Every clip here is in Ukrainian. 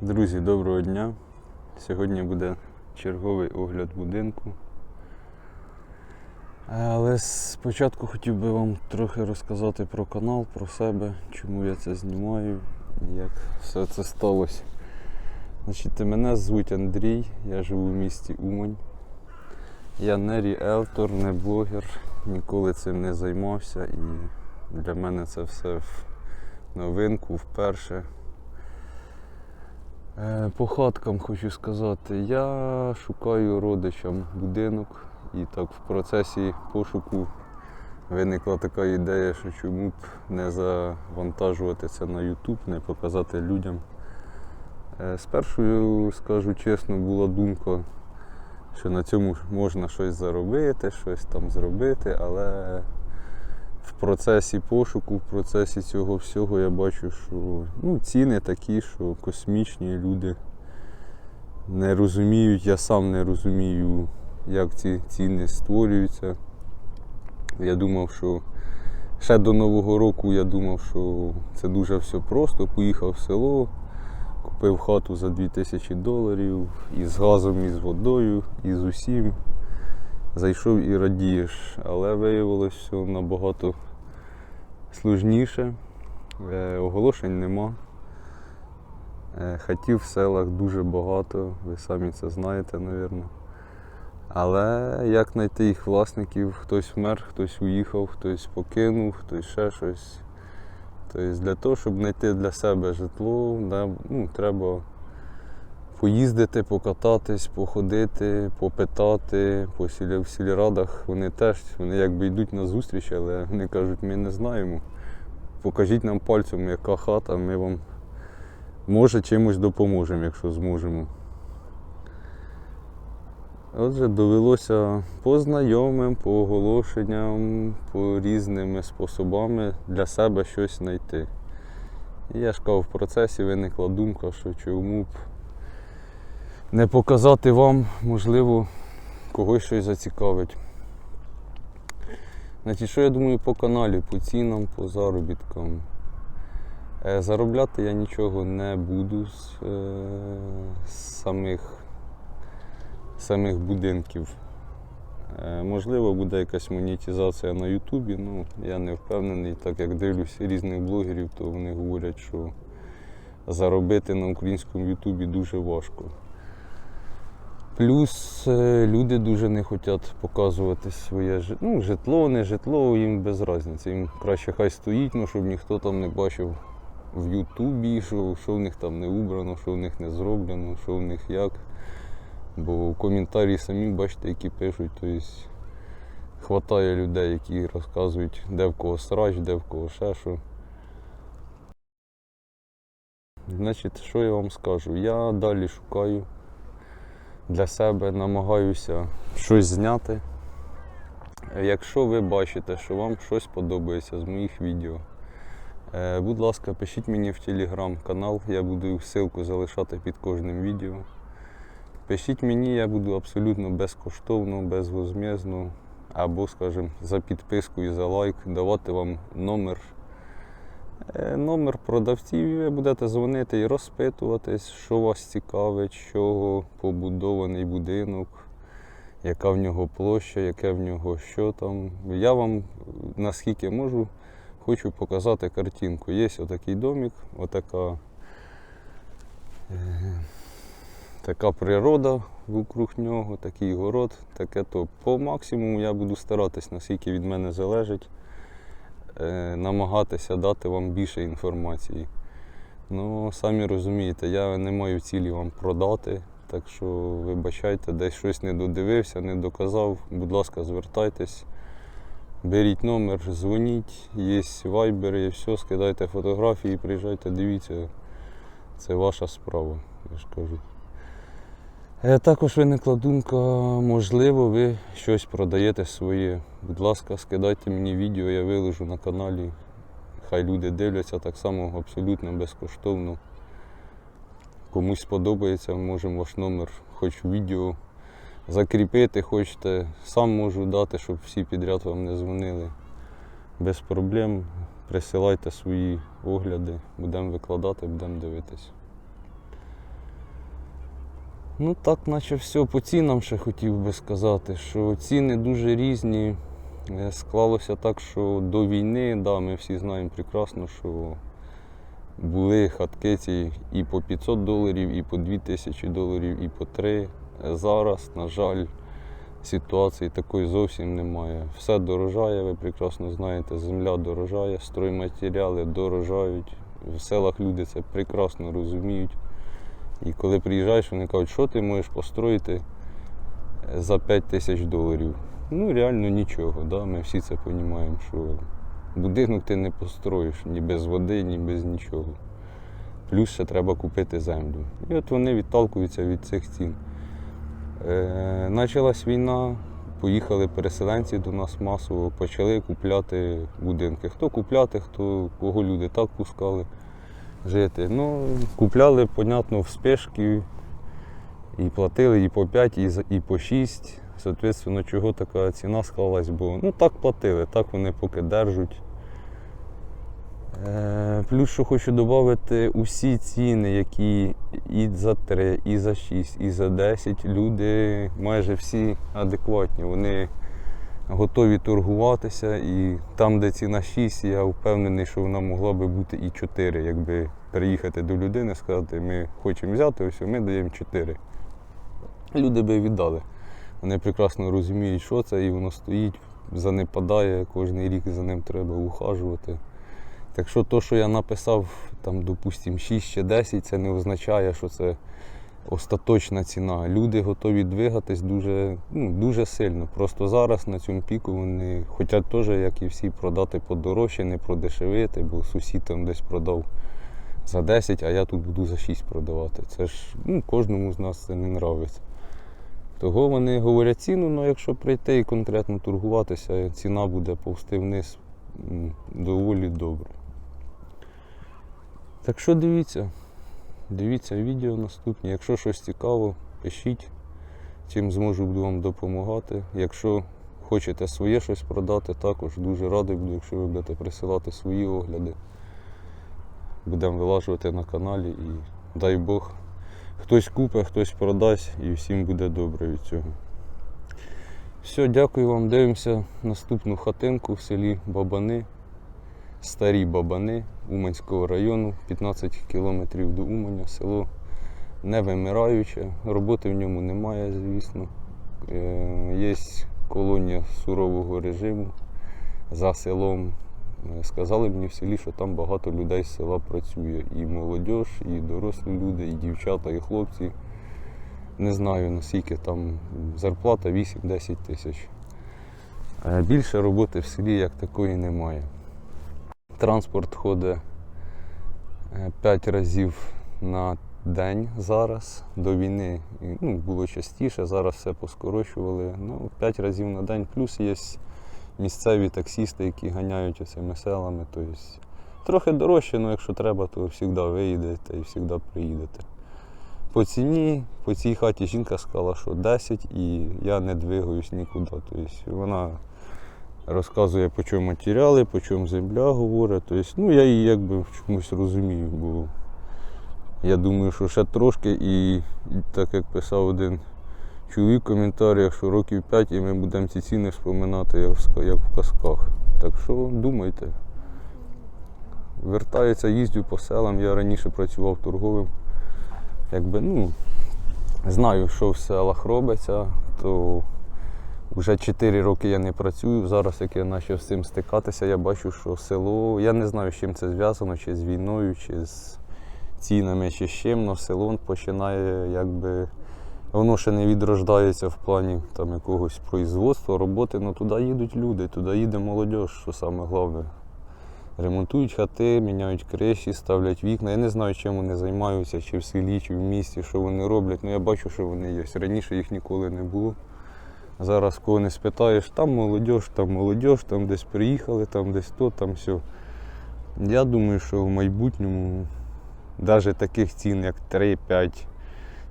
Друзі, доброго дня. Сьогодні буде черговий огляд будинку. Але спочатку хотів би вам трохи розказати про канал, про себе, чому я це знімаю, як все це сталося. Значить, мене звуть Андрій, я живу в місті Умань. Я не ріелтор, не блогер, ніколи цим не займався і для мене це все в новинку вперше. Е, По хаткам хочу сказати, я шукаю родичам будинок і так в процесі пошуку виникла така ідея, що чому б не завантажувати це на YouTube, не показати людям. Е, Спершу, скажу чесно, була думка, що на цьому можна щось заробити, щось там зробити, але в процесі пошуку, в процесі цього всього я бачу, що ну, ціни такі, що космічні люди не розуміють, я сам не розумію, як ці ціни створюються. Я думав, що ще до Нового року я думав, що це дуже все просто. Поїхав в село, купив хату за 2000 доларів із газом, і з водою, і з усім. Зайшов і радієш, але виявилось все набагато сложніше. Е, Оголошень нема. Е, Хатів в селах дуже багато, ви самі це знаєте, мабуть. Але як знайти їх власників, хтось вмер, хтось уїхав, хтось покинув, хтось ще щось. Тобто для того, щоб знайти для себе житло, ну, треба поїздити, покататись, походити, попитати. По сілі, в сільрадах вони теж вони якби йдуть на зустріч, але вони кажуть, ми не знаємо. Покажіть нам пальцем, яка хата, ми вам може чимось допоможемо, якщо зможемо. Отже, довелося по знайомим, по оголошенням, по різними способами для себе щось знайти. І я кажу, в процесі виникла думка, що чому б не показати вам, можливо, когось щось зацікавить. Значить, що я думаю по каналі, по цінам, по заробіткам. Е, Заробляти я нічого не буду з, е, самих, самих будинків. Е, Можливо, буде якась монетизація на Ютубі, ну я не впевнений, так як дивлюся різних блогерів, то вони говорять, що заробити на українському Ютубі дуже важко. Плюс е, люди дуже не хочуть показувати своє ну, житло, не житло, їм без різниці. Їм краще хай стоїть, ну, щоб ніхто там не бачив в Ютубі, що, що в них там не убрано, що в них не зроблено, що в них як. Бо коментарі самі бачите, які пишуть, тобто хватає людей, які розказують, де в кого срач, де в кого ще що. Значить, що я вам скажу? Я далі шукаю для себе, намагаюся щось зняти. Якщо ви бачите, що вам щось подобається з моїх відео, е, будь ласка, пишіть мені в телеграм-канал, я буду ссылку залишати під кожним відео. Пишіть мені, я буду абсолютно безкоштовно, безвозмізно, або, скажімо, за підписку і за лайк давати вам номер. Е, Номер продавців, ви будете дзвонити і розпитуватись, що вас цікавить, чого побудований будинок, яка в нього площа, яке в нього що там. Я вам наскільки можу, хочу показати картинку. Є отакий домик, отака, е, така природа вокруг нього, такий город, таке то. По максимуму я буду старатись, наскільки від мене залежить намагатися дати вам більше інформації. Ну, самі розумієте, я не маю цілі вам продати, так що вибачайте, десь щось не додивився, не доказав. Будь ласка, звертайтесь, беріть номер, дзвоніть, є вайбер, є все, скидайте фотографії, приїжджайте, дивіться. Це ваша справа, я ж кажу. Е, Також виникла думка, можливо, ви щось продаєте своє. Будь ласка, скидайте мені відео, я виложу на каналі. Хай люди дивляться так само абсолютно безкоштовно. Комусь сподобається, можемо ваш номер, хоч відео закріпити, хочете, сам можу дати, щоб всі підряд вам не дзвонили. Без проблем. Присилайте свої огляди, будемо викладати, будемо дивитись. Ну так, наче все по цінам ще хотів би сказати, що ціни дуже різні. Е, Склалося так, що до війни, да, ми всі знаємо прекрасно, що були хатки ці і по 500 доларів, і по 2000 доларів, і по 3. Е, Зараз, на жаль, ситуації такої зовсім немає. Все дорожає, ви прекрасно знаєте, земля дорожає, стройматеріали дорожають. В селах люди це прекрасно розуміють. І коли приїжджаєш, вони кажуть, що ти можеш построїти за 5 тисяч доларів. Ну, реально нічого, да? ми всі це розуміємо, що будинок ти не построїш ні без води, ні без нічого. Плюс ще треба купити землю. І от вони відталкуються від цих цін. Е, Почалась війна, поїхали переселенці до нас масово, почали купляти будинки. Хто купляти, хто кого люди так пускали жити. Ну, купляли, понятно, в спешки і платили і по 5, і, по 6. Соответственно, чого така ціна склалась, бо ну так платили, так вони поки держать. Е, плюс, що хочу додати, усі ціни, які і за 3, і за 6, і за 10, люди майже всі адекватні. Вони готові торгуватися. І там, де ціна 6, я впевнений, що вона могла би бути і 4, якби приїхати до людини, сказати, ми хочемо взяти, ось ми даємо 4. Люди би віддали. Вони прекрасно розуміють, що це, і воно стоїть, занепадає, кожен рік за ним треба ухажувати. Так що то, що я написав, там, допустимо, 6 чи 10, це не означає, що це остаточна ціна. Люди готові двигатись дуже, ну, дуже сильно. Просто зараз на цьому піку вони хочуть теж, як і всі, продати подорожче, не продешевити, бо сусід там десь продав за 10, а я тут буду за 6 продавати. Це ж ну, кожному з нас це не нравиться. Того вони говорять ціну, але якщо прийти і конкретно торгуватися, ціна буде повсти вниз доволі добре. Так що дивіться, дивіться відео наступні. Якщо щось цікаво, пишіть, чим зможу буду вам допомагати. Якщо хочете своє щось продати, також дуже радий буду, якщо ви будете присилати свої огляди. Будемо вилажувати на каналі і дай Бог, хтось купить, хтось продасть і всім буде добре від цього. Все, дякую вам. Дивимося наступну хатинку в селі Бабани. Старі Бабани Уманського району, 15 кілометрів до Уманя, село не вимираюче, роботи в ньому немає, звісно. Е, Є колонія сурового режиму за селом. Е, Сказали мені в селі, що там багато людей з села працює. І молодь, і дорослі люди, і дівчата, і хлопці. Не знаю наскільки там зарплата 8-10 тисяч. Е, Більше роботи в селі як такої немає. Транспорт ходить 5 разів на день зараз. До війни ну, було частіше, зараз все поскорочували. Ну, 5 разів на день. Плюс є місцеві таксісти, які ганяють цими селами. Тобто, трохи дорожче, але якщо треба, то завжди виїдете і завжди приїдете. По ціні, по цій хаті жінка сказала, що 10 і я не двигаюсь нікуди. Тобто вона розказує, по чому матеріали, по чому земля говорить. Тобто, ну, я її якби в чомусь розумію, бо я думаю, що ще трошки, і, так як писав один чоловік в коментарях, що років 5 і ми будемо ці ціни вспоминати, як в, казках. Так що думайте. Вертаюся, їздю по селам. Я раніше працював торговим. Якби, ну, знаю, що в селах робиться, то вже 4 роки я не працюю. Зараз, як я почав з цим стикатися, я бачу, що село, я не знаю, з чим це зв'язано, чи з війною, чи з цінами, чи з чим, але село починає якби. Воно ще не відрождається в плані там, якогось производства, роботи, але туди їдуть люди, туди їде молодь, що саме головне. Ремонтують хати, міняють криші, ставлять вікна. Я не знаю, чим вони займаються, чи в селі, чи в місті, що вони роблять. Ну я бачу, що вони є. Раніше їх ніколи не було. Зараз кого не спитаєш, там молодь, там молодь, там десь приїхали, там десь то, там все. Я думаю, що в майбутньому навіть таких цін, як 3-5,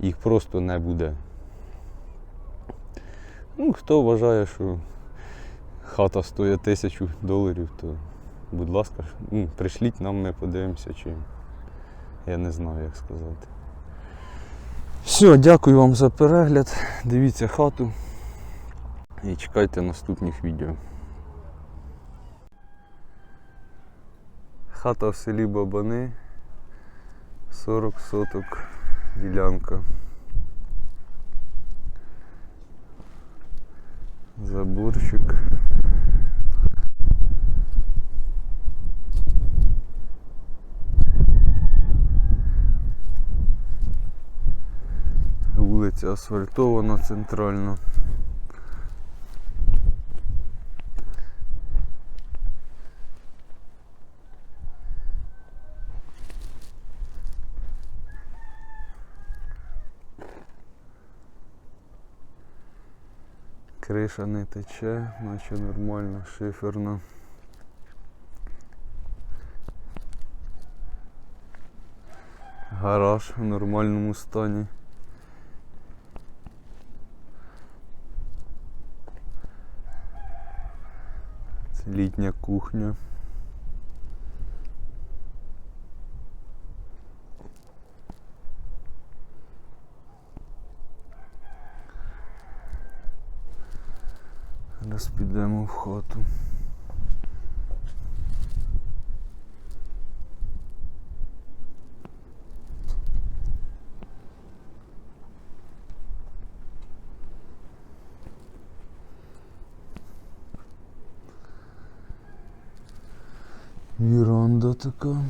їх просто не буде. Ну, хто вважає, що хата стоїть тисячу доларів, то будь ласка, ну, пришліть нам, ми подивимося, чи я не знаю, як сказати. Все, дякую вам за перегляд. Дивіться хату і чекайте наступних відео. Хата в селі Бабани. 40 соток ділянка. Заборчик. Вулиця асфальтована центрально. Криша не тече, наче нормально, шиферна. Гараж в нормальному стані. Це літня кухня. Зараз підемо в хату. Віранда така.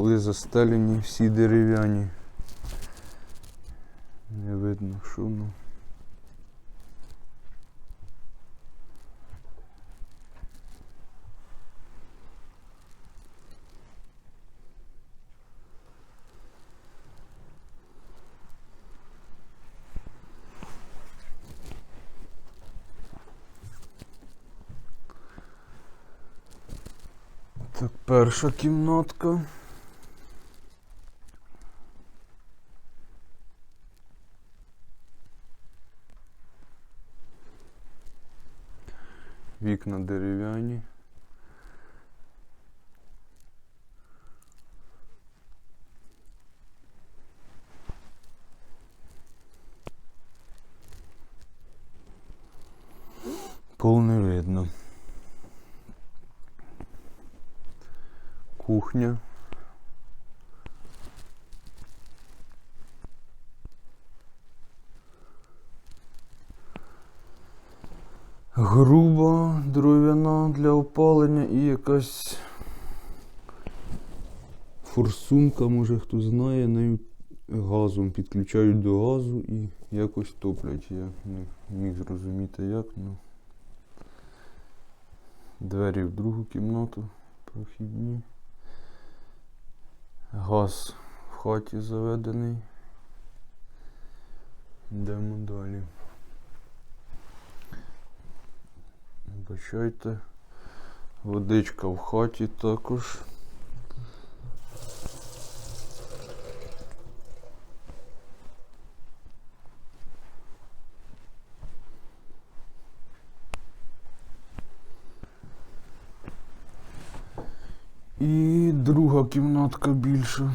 Поли застелені всі дерев'яні. Не видно шуму. Так, перша кімнатка. Вікна дерев'яні. Пол не видно. Кухня. Груба дров'яна для опалення і якась форсунка, може хто знає, нею газом підключають до газу і якось топлять. Я не міг зрозуміти як, ну. Двері в другу кімнату прохідні. Газ в хаті заведений. Йдемо далі. Бачайте, водичка в хаті також. І друга кімнатка більша.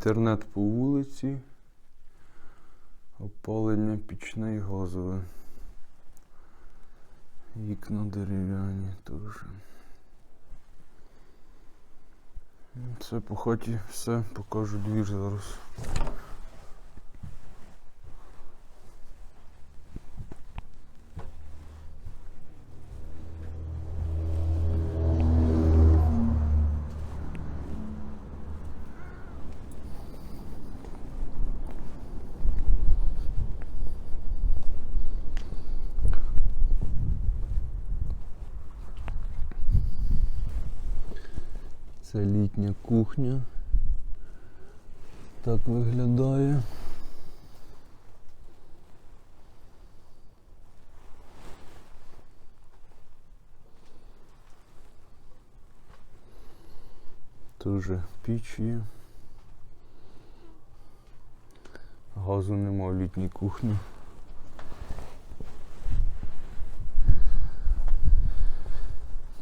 Інтернет по вулиці. Опалення пічне і газове. Вікна дерев'яні теж. Це по хаті все, покажу двір зараз. Це кухня. Так виглядає. Дуже піч. Газу нема в літній кухні.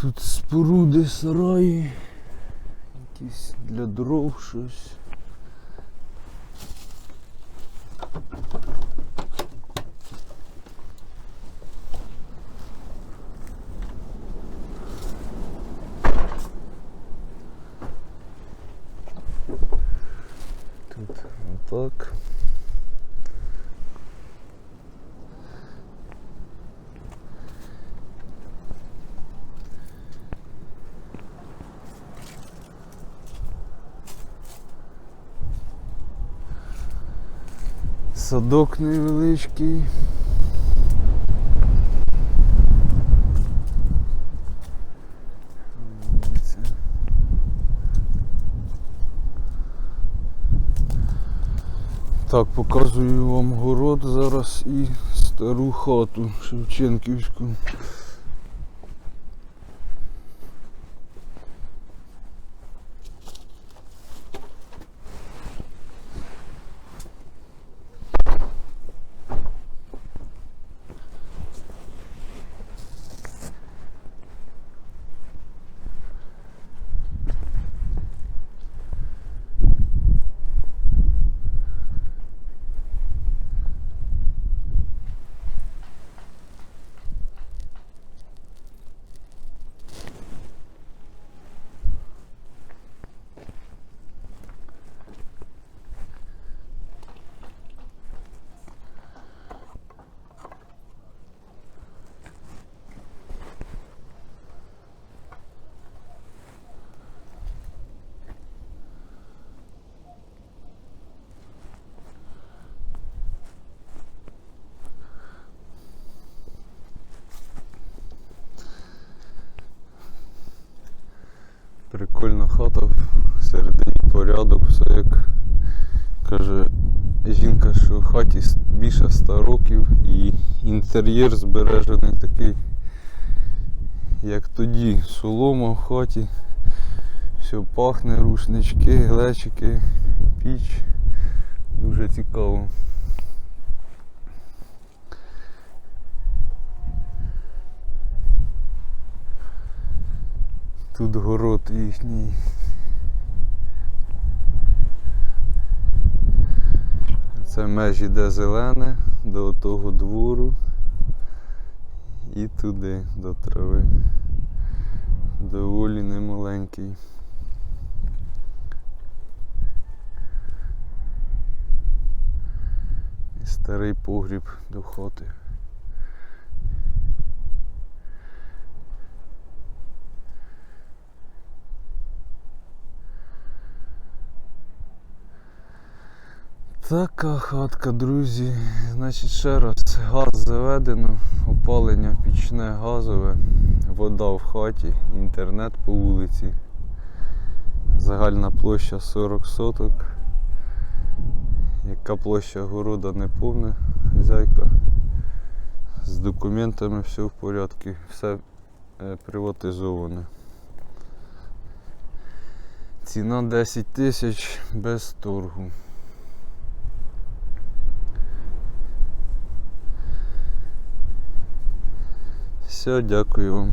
Тут споруди, сараї, якісь для дров щось. Тут отак. Садок невеличкий. Так, показую вам город зараз і стару хату Шевченківську. Прикольна хата, всередині порядок, все як каже жінка, що в хаті більше 100 років і інтер'єр збережений такий, як тоді. Солома в хаті, все пахне, рушнички, глечики, піч. Дуже цікаво. Тут город їхній. Це межі де зелене, до того двору і туди, до трави. Доволі немаленький. І старий погріб до хати. Така хатка, друзі. Значить, ще раз, газ заведено, опалення пічне газове, вода в хаті, інтернет по вулиці. Загальна площа 40 соток. Яка площа города не повна, хазяйка. З документами все в порядку, все е, приватизоване. Ціна 10 тисяч без торгу. Все, дякую вам.